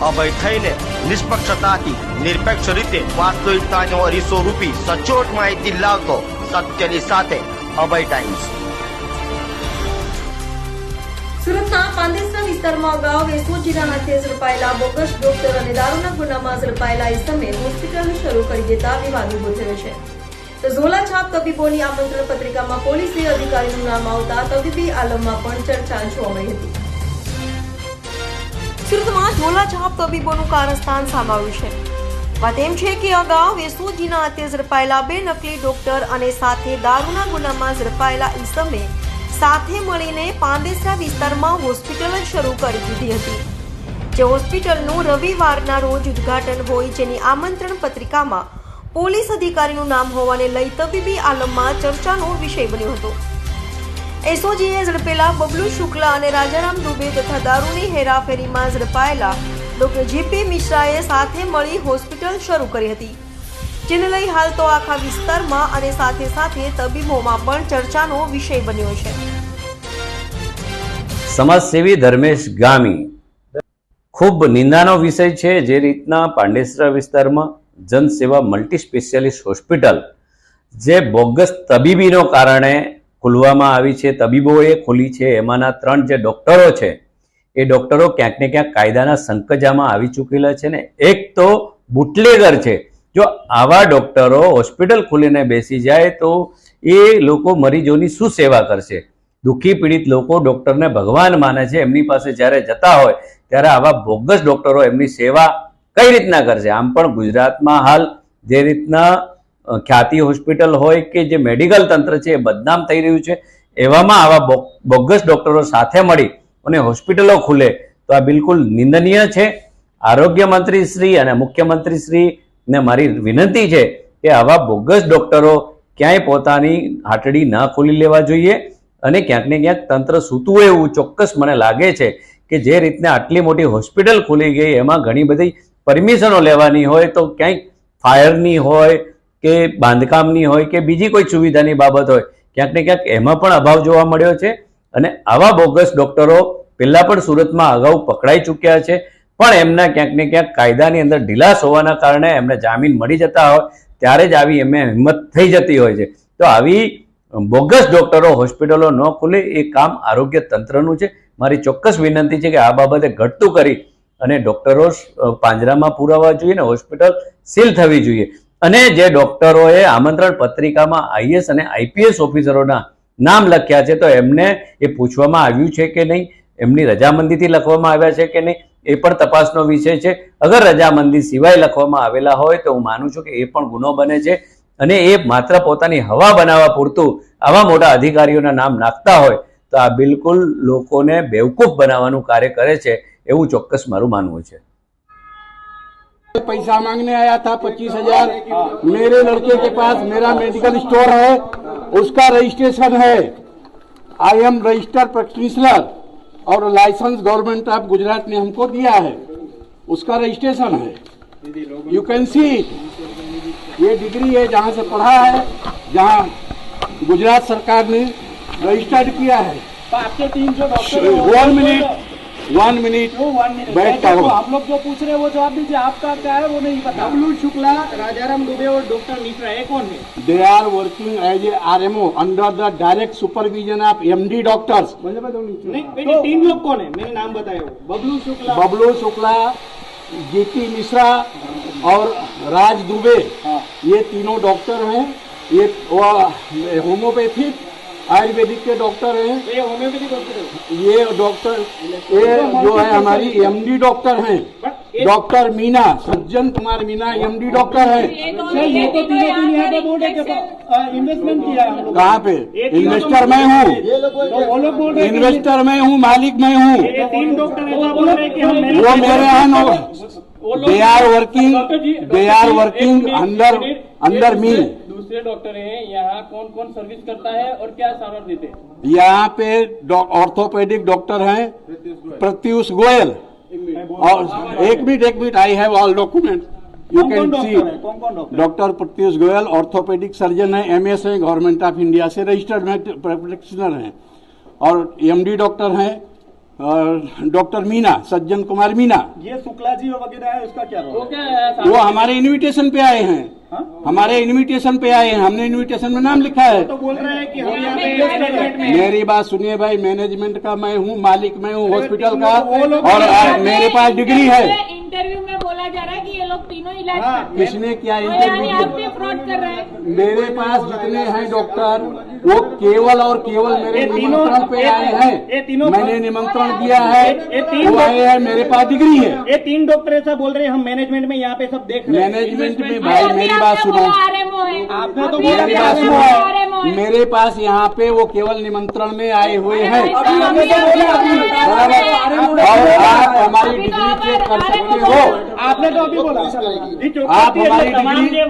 અભય થઈને નિષ્પક્ષતાથી, નિરપેક્ષ રીતે વાસ્તવિકતાનો અરીસો રૂપી સચોટ માહિતી લાવતો સત્યની સાથે અભય ટાઈમ્સ સુરતના પાંદેસરા વિસ્તારમાં અગાઉ એસઓજીના હાથે ઝડપાયેલા બોગસ ડોક્ટર અને દારૂના ગુનામાં ઝડપાયેલા ઇસમે હોસ્પિટલ શરૂ કરી દેતા વિવાદ ઊભો થયો છે. તો ઝોલા છાપ તબીબોની આમંત્રણ પત્રિકામાં પોલીસે અધિકારીનું નામ આવતા તબીબી આલમમાં પણ ચર્ચા જોવા મળી હતી. સુરતમાં ઝોલા છાપ તબીબોનું કારસ્થાન સામે છે. વાત એમ છે કે અગાઉ વેસુજીના હાથે ઝડપાયેલા બે નકલી ડોક્ટર અને સાથે દારૂના ગુનામાં ઝડપાયેલા ઈસમે સાથે મળીને પાંદેસરા વિસ્તારમાં હોસ્પિટલ શરૂ કરી દીધી હતી. જે હોસ્પિટલનું રવિવારના રોજ ઉદ્ઘાટન હોય જેની આમંત્રણ પત્રિકામાં પોલીસ અધિકારીનું નામ હોવાને લઈ તબીબી આલમમાં ચર્ચાનો વિષય બન્યો હતો. એસઓજીએ ઝડપેલા બબલુ શુક્લા અને રાજારામ દુબે તથા દારૂની હેરાફેરીમાં ઝડપાયેલા ડોક્ટર જીપી મિશ્રાએ સાથે મળી હોસ્પિટલ શરૂ કરી હતી. જેને લઈ હાલ તો આખા વિસ્તારમાં અને સાથે સાથે તબીબોમાં પણ ચર્ચાનો વિષય બન્યો છે. સમાજસેવી ધર્મેશ ગામી. ખૂબ નિંદાનો વિષય છે જે રીતના પાંડેસરા વિસ્તારમાં જનસેવા મલ્ટી સ્પેશિયાલિસ્ટ હોસ્પિટલ, જે બોગસ તબીબીનો કારણે ખોલવામાં આવી છે તબીબોએ ખોલી છે, એમાંના ત્રણ જે ડોક્ટરો છે, એ ડોક્ટરો ક્યાંક ને ક્યાંક કાયદાના સંકજામાં આવી ચૂકેલા છે ને એક તો બુટલેગર છે. જો આવા ડોક્ટરો હોસ્પિટલ ખોલીને બેસી જાય તો એ લોકો મરીજોની શું સેવા કરશે? દુઃખી પીડિત લોકો ડોક્ટરને ભગવાન માને છે, એમની પાસે જ્યારે જતા હોય ત્યારે આવા બોગસ ડોક્ટરો એમની સેવા કઈ રીતના કરશે? આમ પણ ગુજરાતમાં હાલ જે રીતના ખ્યાતિ હોસ્પિટલ હોય કે જે મેડિકલ તંત્ર છે એ બદનામ થઈ રહ્યું છે, એવામાં આવા બોગસ ડોક્ટરો સાથે મળી અને હોસ્પિટલો ખુલે, તો આ બિલકુલ નિંદનીય છે. આરોગ્ય મંત્રી શ્રી અને મુખ્યમંત્રી શ્રી ને મારી વિનંતી છે કે આવા બોગસ ડોક્ટરો ક્યાંય પોતાની હાટડી ન ખોલી લેવા જોઈએ અને ક્યાંક ને ક્યાંક તંત્ર સૂતું એવું ચોક્કસ મને લાગે છે કે જે રીતને આટલી મોટી હોસ્પિટલ ખુલી ગઈ, એમાં ઘણી બધી પરમિશનો લેવાની હોય તો ક્યાંક ફાયરની હોય કે બાંધકામની હોય કે બીજી કોઈ સુવિધાની બાબત હોય, ક્યાંક ને ક્યાંક એમાં પણ અભાવ જોવા મળ્યો છે. અને આવા બોગસ ડોક્ટરો પહેલાં પણ સુરતમાં અગાઉ પકડાઈ ચૂક્યા છે. પણ એમના ક્યાંક ને ક્યાંક કાયદાની અંદર ઢીલાસ હોવાના કારણે એમને જામીન મળી જતા હોય, ત્યારે જ આવી એમને હિંમત થઈ જતી હોય છે. તો આવી બોગસ ડોક્ટરો હોસ્પિટલો ન ખુલે એ કામ આરોગ્ય તંત્રનું છે. મારી ચોક્કસ વિનંતી છે કે આ બાબતે ઘટતું કરી અને ડોક્ટરો પાંજરામાં પુરાવા જોઈએ ને હોસ્પિટલ સીલ થવી જોઈએ. અને જે ડોક્ટરોએ આમંત્રણ પત્રિકામાં આઈએસ અને આઈપીએસ ઓફિસરોના નામ લખ્યા છે, તો એમને એ પૂછવામાં આવ્યું છે કે નહીં? એમની રજામંદીથી લખવામાં આવ્યા છે કે નહીં? એ પણ તપાસનો વિષય છે. અગર રજામંદી સિવાય લખવામાં આવેલા હોય, તો હું માનું છું કે એ પણ ગુનો બને છે અને એ માત્ર પોતાની હવા બનાવવા પૂરતું આવા મોટા અધિકારીઓના નામ નાખતા હોય, તો આ બિલકુલ લોકોને બેવકૂફ બનાવવાનું કાર્ય કરે છે, એવું ચોક્કસ મારું માનવું છે. पैसा मांगने आया था पच्चीस हज़ार। मेरे लड़के के पास मेरा मेडिकल स्टोर है उसका रजिस्ट्रेशन है। आई एम रजिस्टर्ड प्रैक्टिशनर और लाइसेंस गवर्नमेंट ऑफ़ गुजरात ने हमको दिया है। उसका रजिस्ट्रेशन है। यू कैन सी ये डिग्री है जहाँ से पढ़ा है जहाँ गुजरात सरकार ने रजिस्टर्ड किया है। तो आपके टीम जो doctor one minute one minute बैठता हूँ। आप लोग जो पूछ रहे हैं वो जवाब दीजिए। आपका क्या है वो नहीं पता। बबलू शुक्ला राजाराम दुबे और डॉक्टर मिश्रा ये कौन है? They are working as a RMO under the direct supervision of MD doctors. नहीं ये तीन लोग कौन है? मैंने नाम बताया बबलू शुक्ला। बबलू शुक्ला जीपी मिश्रा और राज दुबे। ये तीनों डॉक्टर हैं। ये होम्योपैथिक आयुर्वेदिक के डॉक्टर हैं। ये डॉक्टर ये डॉक्टर ये जो है हमारी एमडी डॉक्टर हैं। Doctor Meena Sajjan Kumar Meena MD doctor है। ये तो तीनों यहाँ पे बोर्ड है इन्वेस्टमेंट किया कहाँ पे? इन्वेस्टर मैं हूँ। इन्वेस्टर मैं हूँ मालिक मैं हूँ। वो मेरे यहाँ they are working they are working under under me दूसरे- डॉक्टर हैं यहाँ कौन कौन सर्विस करता है और क्या सामान देते हैं? यहाँ पे ऑर्थोपेडिक डॉक्टर हैं प्रत्युष गोयल। और एक मिनट एक minute I have all document you can see doctor है? प्रत्युष गोयल ऑर्थोपेडिक सर्जन है एमएस है गवर्नमेंट ऑफ़ इंडिया से रजिस्टर्ड प्रैक्टिशनर हैं। और एमडी डॉक्टर हैं डॉक्टर मीना सज्जन कुमार मीना। ये शुक्ला जी वगैरह है उसका क्या रोल ओके वो हमारे इनविटेशन पे आए हैं। हाँ? हमारे इनविटेशन पे आए हैं। हमने इनविटेशन में नाम लिखा है। तो बोल रहे हैं कि हम यहाँ पे मेरी बात सुनिए भाई मैनेजमेंट का मैं हूँ मालिक मैं हूँ हॉस्पिटल का। और मेरे पास डिग्री है। इंटरव्यू में बोला जा रहा है कि ये लोग तीनों इलाज हाँ, किसने क्या इंटरव्यू फ्रॉड कर रहे हैं। मेरे पास जितने हैं डॉक्टर वो केवल और केवल मेरे तीनों- निमंत्रण पे ये- आए ये हैं तीनों- मैंने निमंत्रण दिया है ये तीन वो आए हैं मेरे पास डिग्री है ये तीन डॉक्टर ऐसा बोल रहे हैं हम मैनेजमेंट में यहाँ पे सब देख रहे हैं मैनेजमेंट में भाई मेरी बात सुनो है। आपने तो बोला मेरी बात है। है। मेरे पास यहाँ पे वो केवल निमंत्रण में आए हुए हैं अभी आपने बोला बराबर और आप हमारी तो डिग्री चेक कर सकते हो। आपने तो अभी बोला आप हमारी डिग्री-